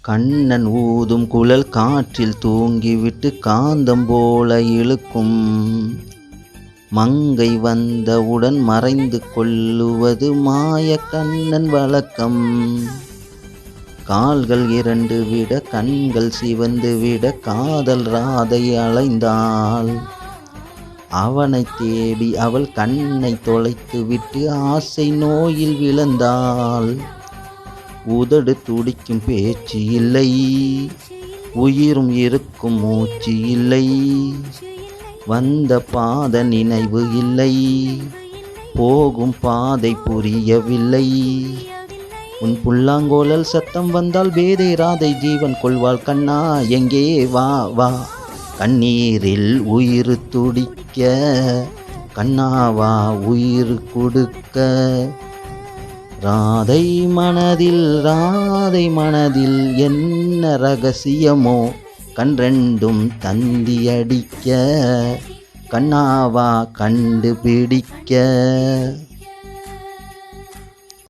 கண்ணன் ஊதும் குழல் காற்றில் தூங்கிவிட்டு காந்தம் போல இழுக்கும். மங்கை வந்தவுடன் மறைந்து கொள்ளுவது மாய கண்ணன் வழக்கம். கால்கள் இரண்டு விட கண்கள் சிவந்து விட காதல் ராதை அலைந்தாள். அவனை தேடி அவள் கண்ணை தொலைத்து விட்டு ஆசை நோயில் விழுந்தாள். உதடு துடிக்கும் பேச்சு இல்லை. உயிரும் இருக்கும் மூச்சு இல்லை. வந்த பாத நினைவு இல்லை. போகும் பாதை புரியவில்லை. உன் புல்லாங்கோலல் சத்தம் வந்தால் வேதை ராதை ஜீவன் கொள்வாள் கண்ணா எங்கே வா வா. கண்ணீரில் உயிர் துடிக்க கண்ணாவா உயிர் கொடுக்க. ராதை மனதில் ராதை மனதில் என்ன ரகசியமோ கண்ரெண்டும் தந்தியடிக்க கண்ணாவா கண்டுபிடிக்க.